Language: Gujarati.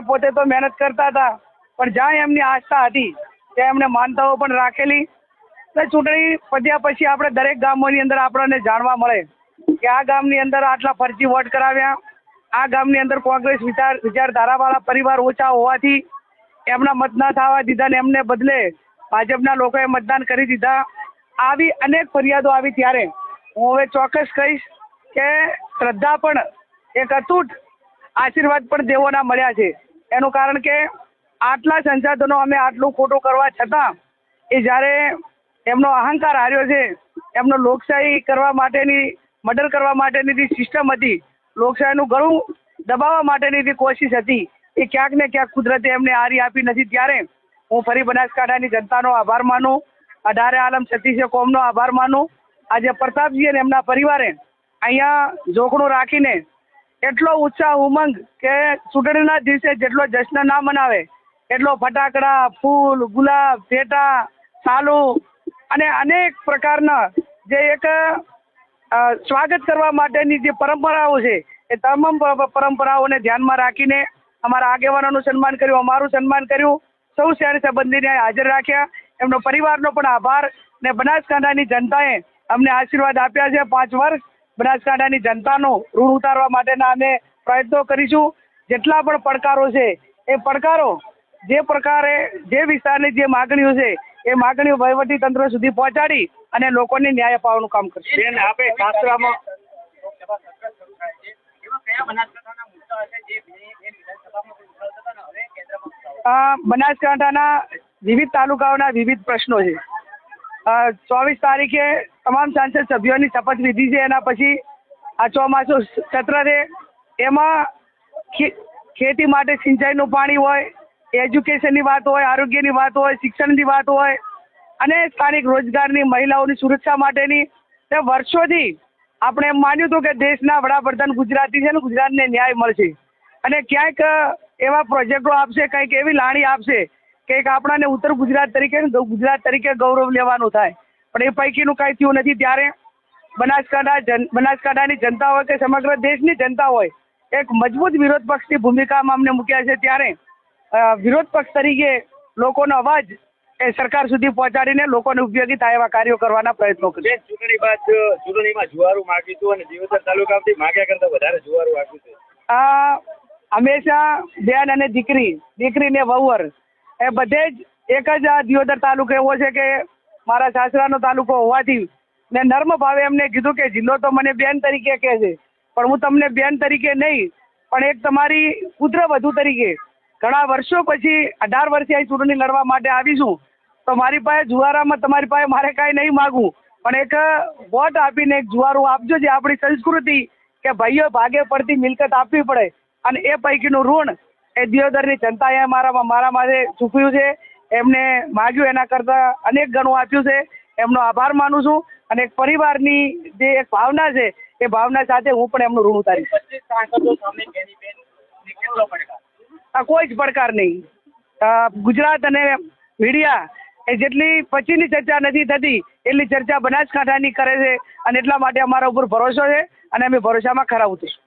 એ પોતે તો મહેનત કરતા હતા, પણ જ્યાં એમની આસ્થા હતી, ત્યાં એમને માનતાઓ પણ રાખેલી. એટલે ચૂંટણી પત્યા પછી આપણે દરેક ગામોની અંદર આપણને જાણવા મળે કે આ ગામની અંદર આટલા ફરજી વોટ કરાવ્યા. આ ગામની અંદર કોંગ્રેસ વિચાર, વિચારધારાવાળા પરિવાર ઓછા હોવાથી એમના મત થવા દીધા ને એમને બદલે ભાજપના લોકોએ મતદાન કરી દીધા. આવી અનેક ફરિયાદો આવી ત્યારે હું હવે ચોક્કસ કહીશ કે શ્રદ્ધા પણ એક અતૂટ આશીર્વાદ પણ દેવોના મળ્યા છે. એનું કારણ કે આટલા સંસાધનો અમે આટલું ખોટું કરવા છતાં એ જ્યારે એમનો અહંકાર હાર્યો છે, એમનો લોકશાહી કરવા માટેની, મર્ડર કરવા માટેની જે સિસ્ટમ હતી, લોકશાહીનું ગળું દબાવવા માટેની જે કોશિશ હતી, એ ક્યાંક ને ક્યાંક કુદરતે એમને હારી આપી નથી. ત્યારે હું ફરી બનાસકાંઠાની જનતાનો આભાર માનું, અઢારે આલમ છત્તીસે કોમનો આભાર માનું. આજે પ્રતાપજી અને એમના પરિવારે અહીંયા જોખણું રાખીને એટલો ઉત્સાહ ઉમંગ કે ચૂંટણીના દિવસે જેટલો જશ્ન ના મનાવે, એટલો ફટાકડા, ફૂલ, ગુલાબ પેટા સાલુ અને અનેક પ્રકારના જે એક સ્વાગત કરવા માટેની જે પરંપરાઓ છે, એ તમામ પર- પરંપરાઓને ધ્યાનમાં રાખીને અમારા આગેવાનોનું સન્માન કર્યું, અમારું સન્માન કર્યું. સૌ શહેર સંબંધીને હાજર રાખ્યા. એમનો પરિવારનો પણ આભાર ને બનાસકાંઠાની જનતાએ અમને આશીર્વાદ આપ્યા છે. પાંચ વર્ષ બનાસકાંઠાની જનતાનો ઋણ ઉતારવા માટેના અમે પ્રયત્નો કરીશું. જેટલા પણ પડકારો છે એ પડકારો જે પ્રકારે જે વિસ્તારની જે માગણીઓ છે એ માગણીઓ વહીવટી તંત્ર સુધી પહોંચાડી અને લોકોને ન્યાય અપાવવાનું કામ કરશે. બેન આપે શાસ્ત્રમાં બનાસકાંઠાના વિવિધ તાલુકાઓના વિવિધ પ્રશ્નો છે. ચોવીસ તારીખે તમામ સાંસદ સભ્યોની શપથવિધિ છે, એના પછી આ ચોમાસું સત્ર છે. એમાં ખેતી માટે સિંચાઈનું પાણી હોય, એજ્યુકેશનની વાત હોય, આરોગ્યની વાત હોય, શિક્ષણની વાત હોય, અને સ્થાનિક રોજગારની મહિલાઓની સુરક્ષા માટેની. તે વર્ષોથી આપણે એમ માન્યું હતું કે દેશના વડાપ્રધાન ગુજરાતી છે ને, ગુજરાતને ન્યાય મળશે. અને ક્યાંક એવા પ્રોજેક્ટો આપશે, કંઈક એવી લાણી આપશે કે આપણાને ઉત્તર ગુજરાત તરીકે ગુજરાત તરીકે ગૌરવ લેવાનું થાય. પણ એ પૈકીનું કાંઈ થયું નથી. ત્યારે બનાસકાંઠા જન બનાસકાંઠાની જનતા હોય કે સમગ્ર દેશની જનતા હોય એક મજબૂત વિરોધ પક્ષની ભૂમિકામાં અમને મૂક્યા છે. ત્યારે વિરોધ પક્ષ તરીકે લોકોનો અવાજ એ સરકાર સુધી પહોંચાડીને લોકોને ઉપયોગી થાય એવા કાર્યો કરવાના પ્રયત્નો કરે ચૂંટણી બાદ ચૂંટણીમાં જુવારું માગ્યું હતું અને દિવસર તાલુકામાંથી માગ્યા કરતા વધારે જુવારું માગ્યું છે આ હંમેશા બેન અને દીકરી દીકરી ને વહુવર એ બધે જ એક જ આ દિયોદર તાલુકો એવો છે કે મારા સાસરાનો તાલુકો હોવાથી મેં નર્મ ભાવે એમને કીધું કે જિલ્લો તો મને બેન તરીકે કહે છે, પણ હું તમને બેન તરીકે નહીં, પણ એક તમારી પુત્ર વધુ તરીકે. ઘણા વર્ષો પછી અઢાર વર્ષે અહીં ચૂંટણી લડવા માટે આવીશું તો મારી પાસે જુવારામાં તમારી પાસે મારે કાંઈ નહીં માગવું પણ એક વોટ આપીને એક જુવારું આપજો જે આપણી સંસ્કૃતિ કે ભાઈઓ ભાગે પડતી મિલકત આપવી પડે. અને એ પૈકીનું ઋણ એ દિયોદરની જનતાએ મારામાં, મારા માટે ચૂકવ્યું છે. એમને માગ્યું એના કરતાં અનેક ગણું આપ્યું છે. એમનો આભાર માનું છું અને એક પરિવારની જે એક ભાવના છે, એ ભાવના સાથે હું પણ એમનું ઋણ ઉતારીશ. કોઈ જ પડકાર નહીં. ગુજરાત અને મીડિયા એ જેટલી પછીની ચર્ચા નથી થતી, એટલી ચર્ચા બનાસકાંઠાની કરે છે અને એટલા માટે અમારા ઉપર ભરોસો છે અને અમે ભરોસામાં ખરા ઉતરીશું.